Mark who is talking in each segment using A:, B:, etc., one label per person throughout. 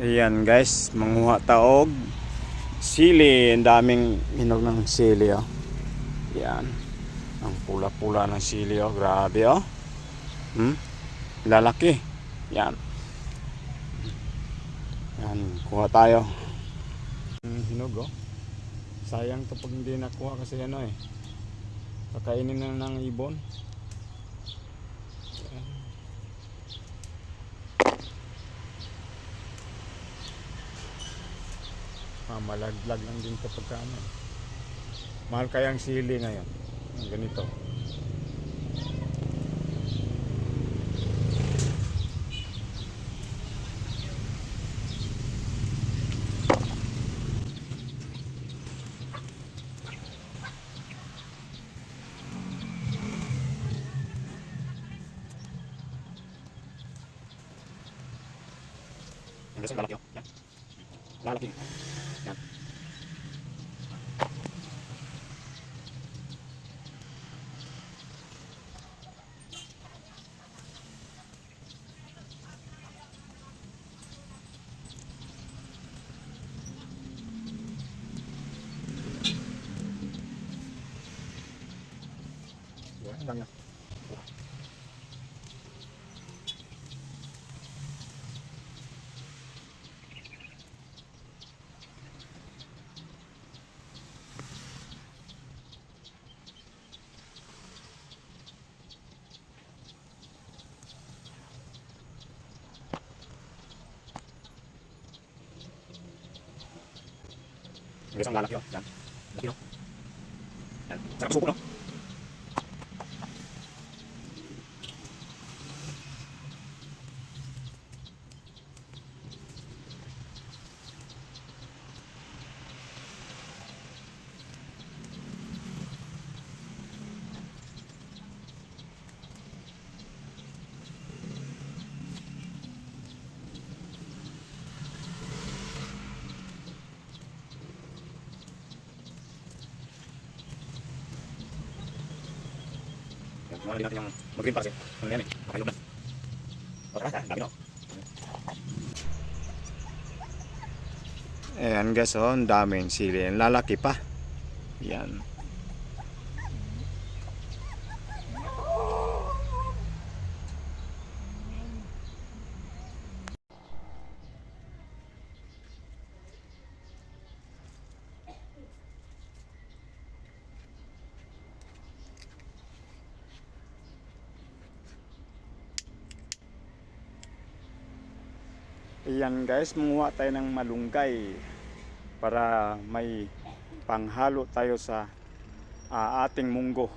A: Ayan guys, manguha taog. Sili, ang daming hinog ng sili oh. Yan. Ang pula-pula ng sili oh, grabe oh. Hmm? Lalaki. Yan. Yan, kuha tayo. Hinog oh. Sayang to pag hindi nakuha kasi ano eh. Kakainin na ng ibon. Mamalaglag lang din kapag ka ano. Mahal kaya ang sili ngayon. Ganito. Ang gasong lalaki oh. Yan. Lalaki. Yan. Yan, ang dami na. Isang lalaki oh. Yan. Laki no. Yan. Sarap suko no. Muna din natin yung mag-green pa kasi. Ano yan eh. Makayog na. O tara, tara. Dami no. Ayan guys, oh, ang daming sili. Lalaki pa. Yan. Ayan guys, munguha tayo ng malunggay para may panghalo tayo sa ah, ating munggo.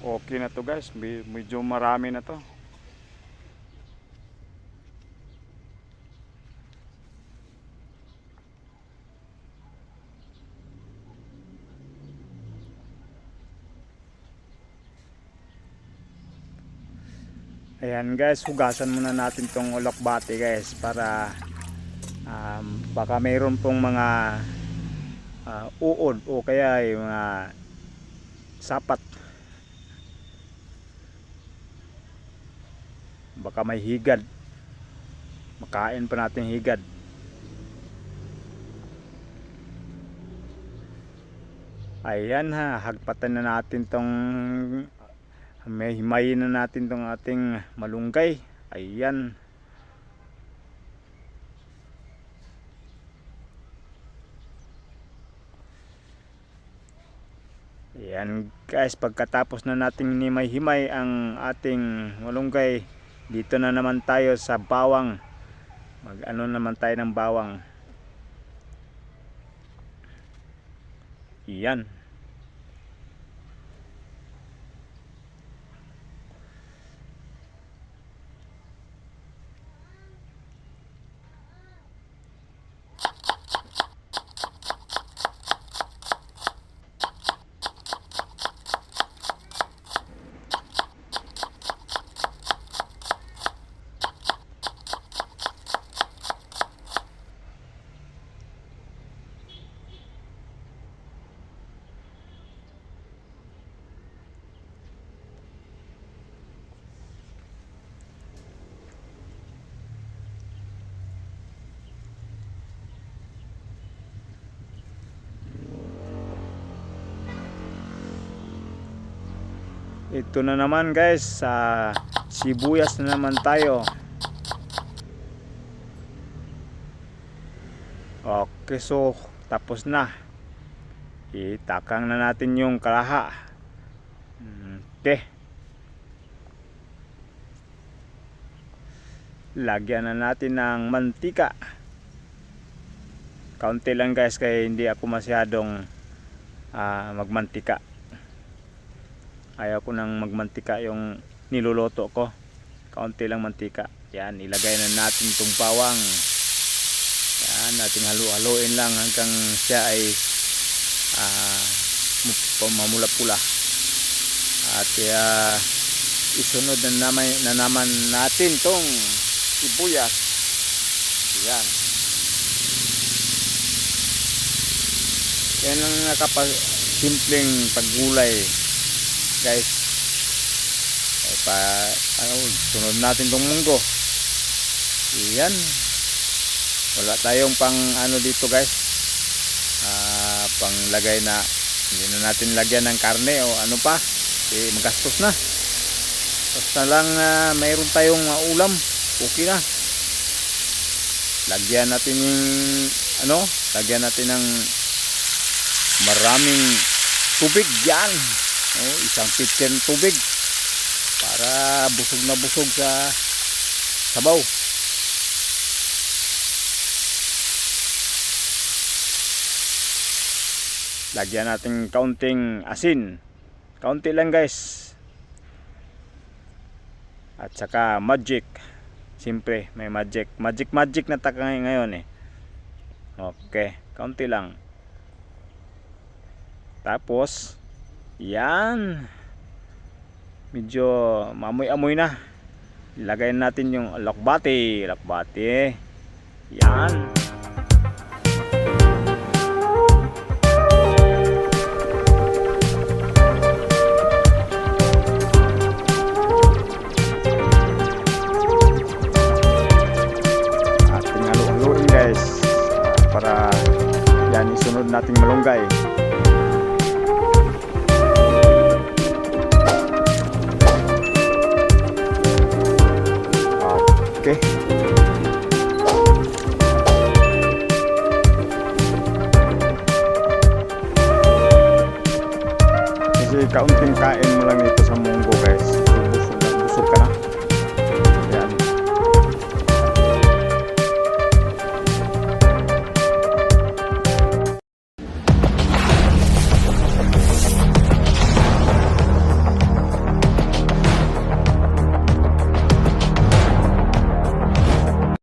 A: Okay na to guys, Med- medyo marami na to. Ayan guys, hugasan muna natin tong ulokbati guys para um, baka mayroon pong mga uh, uod o kaya yung mga sapat. Baka may higad. Makain pa natin higad. Ayan ha, hagpatan na natin tong may himayin na natin tong ating malunggay. Ayan. Ayan guys. Pagkatapos na natin himay-himay ang ating malunggay dito na naman tayo sa bawang. Mag ano naman tayo ng bawang. Iyan Ito na naman guys, sa sibuyas na naman tayo. Okay, so tapos na. Itakang na natin yung kalaha. Okay. Lagyan na natin ng mantika. Kaunti lang guys kaya hindi ako masyadong ah, magmantika. Ayaw ko nang magmantika yung niluluto ko. Kaunti lang mantika. Yan, ilagay na natin itong bawang. Yan, natin halu-haluin lang hanggang siya ay ah, mu- mamula-pula. At uh, isunod na naman, na naman natin tong sibuyas. Yan. Yan ang nakapasimpleng paggulay guys. Ay pa, ano, sunod natin tong munggo. Yan. Wala tayong pang ano dito guys. Ah, panglagay na hindi na natin lagyan ng karne o ano pa. Eh, magastos na. Basta lang ah, mayroon tayong ah, ulam. Okay na. Lagyan natin yung ano, lagyan natin ng maraming tubig yan. Oh, isang pitcher ng tubig para busog na busog sa sabaw. Lagyan natin kaunting asin. Kaunti lang guys. At saka magic. Siyempre, may magic. Magic magic na taka ngayon eh. Okay, kaunti lang. Tapos, yan. Medyo mamoy-amoy na. Ilagay natin yung lakbati. Lakbati. Yan. Okay. Kasi kaunting kain